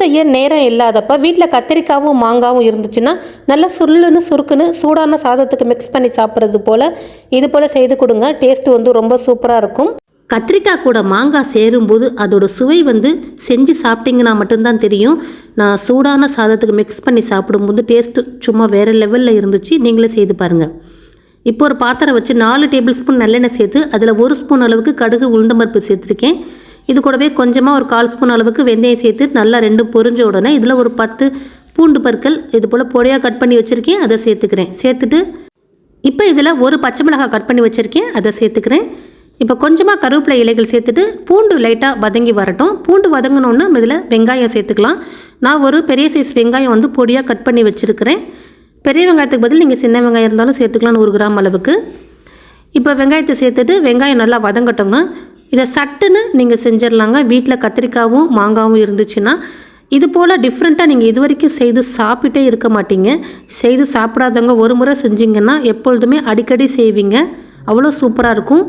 செய்ய நேரம் இல்லாதப்ப வீட்டில் கத்திரிக்காவும் மாங்காவும் இருந்துச்சுன்னா நல்லா சுல்லுன்னு சுருக்குன்னு சூடான சாதத்துக்கு மிக்ஸ் பண்ணி சாப்பிட்றது போல் இது போல் செய்து கொடுங்க. டேஸ்ட் வந்து ரொம்ப சூப்பராக இருக்கும். கத்திரிக்காய் கூட மாங்காய் சேரும்போது அதோட சுவை வந்து செஞ்சு சாப்பிட்டிங்கன்னா மட்டும்தான் தெரியும். நான் சூடான சாதத்துக்கு மிக்ஸ் பண்ணி சாப்பிடும்போது டேஸ்ட்டு சும்மா வேறு லெவலில் இருந்துச்சு. நீங்களே செய்து பாருங்கள் இப்போ ஒரு பாத்திரம் வச்சு நாலு டேபிள் ஸ்பூன் நல்லெண்ணெய் சேர்த்து அதில் ஒரு ஸ்பூன் அளவுக்கு கடுகு உளுந்தம்பருப்பு சேர்த்துருக்கேன். இது கூடவே கொஞ்சமாக ஒரு கால் ஸ்பூன் அளவுக்கு வெந்தயம் சேர்த்து நல்லா ரெண்டு பொரிஞ்ச உடனே இதில் ஒரு பத்து பூண்டு பற்கள் இது போல் பொடியாக கட் பண்ணி வச்சுருக்கேன் அதை சேர்த்துக்கிறேன். சேர்த்துட்டு இப்போ இதில் ஒரு பச்சை மிளகாய் கட் பண்ணி வச்சுருக்கேன் அதை சேர்த்துக்கிறேன். இப்போ கொஞ்சமாக கருவேப்பிலை இலைகள் சேர்த்துட்டு பூண்டு லைட்டாக வதங்கி வரட்டும். பூண்டு வதங்கினோன்னா நம்ம இதில் வெங்காயம் சேர்த்துக்கலாம். நான் ஒரு பெரிய சைஸ் வெங்காயம் வந்து பொடியாக கட் பண்ணி வச்சுருக்கிறேன். பெரிய வெங்காயத்துக்கு பதில் நீங்கள் சின்ன வெங்காயம் இருந்தாலும் சேர்த்துக்கலாம் நூறு கிராம் அளவுக்கு. இப்போ வெங்காயத்தை சேர்த்துட்டு வெங்காயம் நல்லா வதங்கட்டுங்க. இதை சட்டுன்னு நீங்கள் செஞ்சிடலாங்க. வீட்டில் கத்திரிக்காவும் மாங்காவும் இருந்துச்சுன்னா இது போல் டிஃப்ரெண்ட்டாக நீங்கள் இது வரைக்கும் செய்து சாப்பிட்டே இருக்க மாட்டீங்க. செய்து சாப்பிடாதவங்க ஒரு முறை செஞ்சீங்கன்னா எப்பொழுதுமே அடிக்கடி செய்வீங்க. அவ்வளோ சூப்பராக இருக்கும்.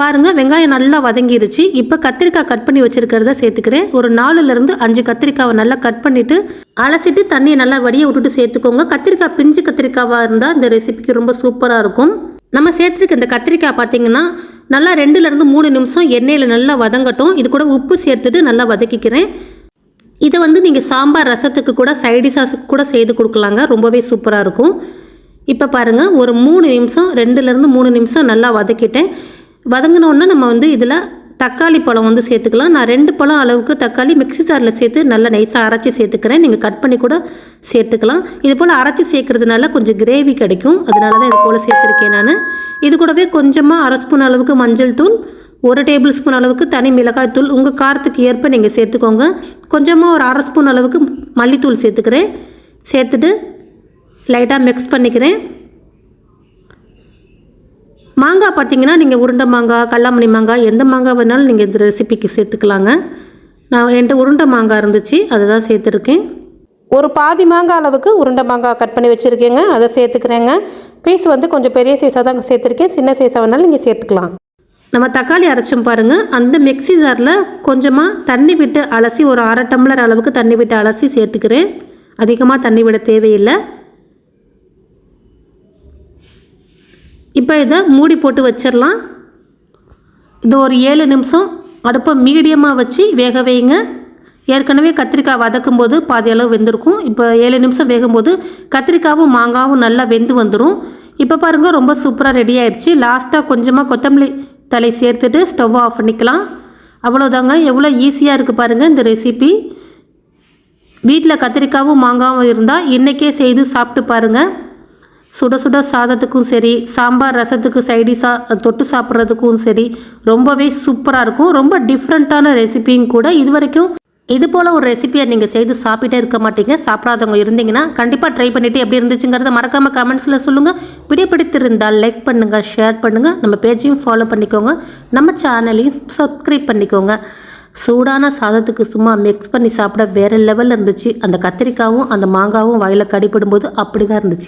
பாருங்கள் வெங்காயம் நல்லா வதங்கிருச்சு. இப்போ கத்திரிக்காய் கட் பண்ணி வச்சுருக்கிறத சேர்த்துக்கிறேன். ஒரு நாலுலேருந்து அஞ்சு கத்திரிக்காவை நல்லா கட் பண்ணிவிட்டு அலசிட்டு தண்ணியை நல்லா வடிய விட்டுட்டு சேர்த்துக்கோங்க. கத்திரிக்காய் பிஞ்சு கத்திரிக்காவாக இருந்தால் இந்த ரெசிபிக்கு ரொம்ப சூப்பராக இருக்கும். நம்ம சேர்த்துருக்க இந்த கத்திரிக்காய் பார்த்தீங்கன்னா நல்லா ரெண்டுலேருந்து மூணு நிமிஷம் எண்ணெயில் நல்லா வதங்கட்டும். இது கூட உப்பு சேர்த்துட்டு நல்லா வதக்கிக்கிறேன். இதை வந்து நீங்கள் சாம்பார் ரசத்துக்கு கூட சைடிஷாஸுக்கு கூட செய்து கொடுக்கலாங்க. ரொம்பவே சூப்பராக இருக்கும். இப்போ பாருங்கள் ஒரு மூணு நிமிஷம் ரெண்டுலேருந்து மூணு நிமிஷம் நல்லா வதக்கிட்டேன். வதங்கினோன்னா நம்ம வந்து இதில் தக்காளி பழம் வந்து சேர்த்துக்கலாம். நான் ரெண்டு பழம் அளவுக்கு தக்காளி மிக்ஸி ஜாரில் சேர்த்து நல்லா நைஸாக அரைச்சி சேர்த்துக்கிறேன். நீங்கள் கட் பண்ணி கூட சேர்த்துக்கலாம். இது போல் அரைச்சி சேர்க்குறதுனால கொஞ்சம் கிரேவி கிடைக்கும். அதனால தான் இது போல் சேர்த்துருக்கேன் நான். இது கூடவே கொஞ்சமாக அரை ஸ்பூன் அளவுக்கு மஞ்சள் தூள் ஒரு டேபிள் ஸ்பூன் அளவுக்கு தனி மிளகாய் தூள் உங்கள் காரத்துக்கு ஏற்ப நீங்கள் சேர்த்துக்கோங்க. கொஞ்சமாக ஒரு அரை ஸ்பூன் அளவுக்கு மல்லித்தூள் சேர்த்துக்கிறேன். சேர்த்துட்டு லைட்டாக மிக்ஸ் பண்ணிக்கிறேன். மாங்காய் பார்த்தீங்கன்னா நீங்கள் உருண்டை மாங்காய் கல்லாமணி மாங்காய் எந்த மாங்காய் வேணாலும் நீங்கள் இந்த ரெசிபிக்கு சேர்த்துக்கலாங்க. நான் என்கிட்ட உருண்டை மாங்காய் இருந்துச்சு அதை தான் சேர்த்துருக்கேன். ஒரு பாதி மாங்காய் அளவுக்கு உருண்டை மாங்காய் கட் பண்ணி வச்சுருக்கேங்க அதை சேர்த்துக்கிறேங்க. பீஸ் வந்து கொஞ்சம் பெரிய சைஸாக தான் சேர்த்துருக்கேன் சின்ன சைஸாக வேணாலும் நீங்கள் சேர்த்துக்கலாம். நம்ம தக்காளி அரைச்சோம் பாருங்கள் அந்த மிக்ஸி ஜாரில் கொஞ்சமாக தண்ணி விட்டு அலசி ஒரு அரை டம்ளர் அளவுக்கு தண்ணி விட்டு அலசி சேர்த்துக்கிறேன். அதிகமாக தண்ணி விட தேவையில்லை. இப்போ இதை மூடி போட்டு வச்சிடலாம். இது ஒரு ஏழு நிமிஷம். அடுப்பை மீடியமாக வச்சு வேக வைங்க. ஏற்கனவே கத்திரிக்காய் வதக்கும் போது பாதி அளவு வெந்திருக்கும். இப்போ ஏழு நிமிஷம் வேகும்போது கத்திரிக்காவும் மாங்காவும் நல்லா வெந்து வந்துடும் இப்போ பாருங்கள் ரொம்ப சூப்பராக ரெடி ஆயிடுச்சு. லாஸ்ட்டாக கொஞ்சமாக கொத்தமல்லி தலை சேர்த்துட்டு ஸ்டவ் ஆஃப் பண்ணிக்கலாம். அவ்வளோதாங்க எவ்வளோ ஈஸியாக இருக்குது பாருங்கள் இந்த ரெசிபி வீட்டில் கத்திரிக்காவும் மாங்காவும் இருந்தால் இன்றைக்கே செய்து சாப்பிட்டு பாருங்கள் சுட சுட சாதத்துக்கும் சரி சாம்பார் ரசத்துக்கு சைடிஷாக தொட்டு சாப்பிட்றதுக்கும் சரி ரொம்பவே சூப்பராக இருக்கும். ரொம்ப டிஃப்ரெண்ட்டான ரெசிபியும் கூட இது வரைக்கும் இது போல் ஒரு ரெசிபியை நீங்கள் செய்து சாப்பிட்டே இருக்க மாட்டீங்க. சாப்பிடாதவங்க இருந்தீங்கன்னா கண்டிப்பாக ட்ரை பண்ணிவிட்டு எப்படி இருந்துச்சுங்கிறத மறக்காமல் கமெண்ட்ஸில் சொல்லுங்கள் வீடியோ பிடித்திருந்தால் லைக் பண்ணுங்கள் ஷேர் பண்ணுங்கள் நம்ம பேஜையும் ஃபாலோ பண்ணிக்கோங்க. நம்ம சேனலையும் சப்ஸ்கிரைப் பண்ணிக்கோங்க. சூடான சாதத்துக்கு சும்மா மிக்ஸ் பண்ணி சாப்பிட வேறு லெவலில் இருந்துச்சு. அந்த கத்திரிக்காவும் அந்த மாங்காவும் வாயில் கடிப்படும்போது அப்படி தான் இருந்துச்சு.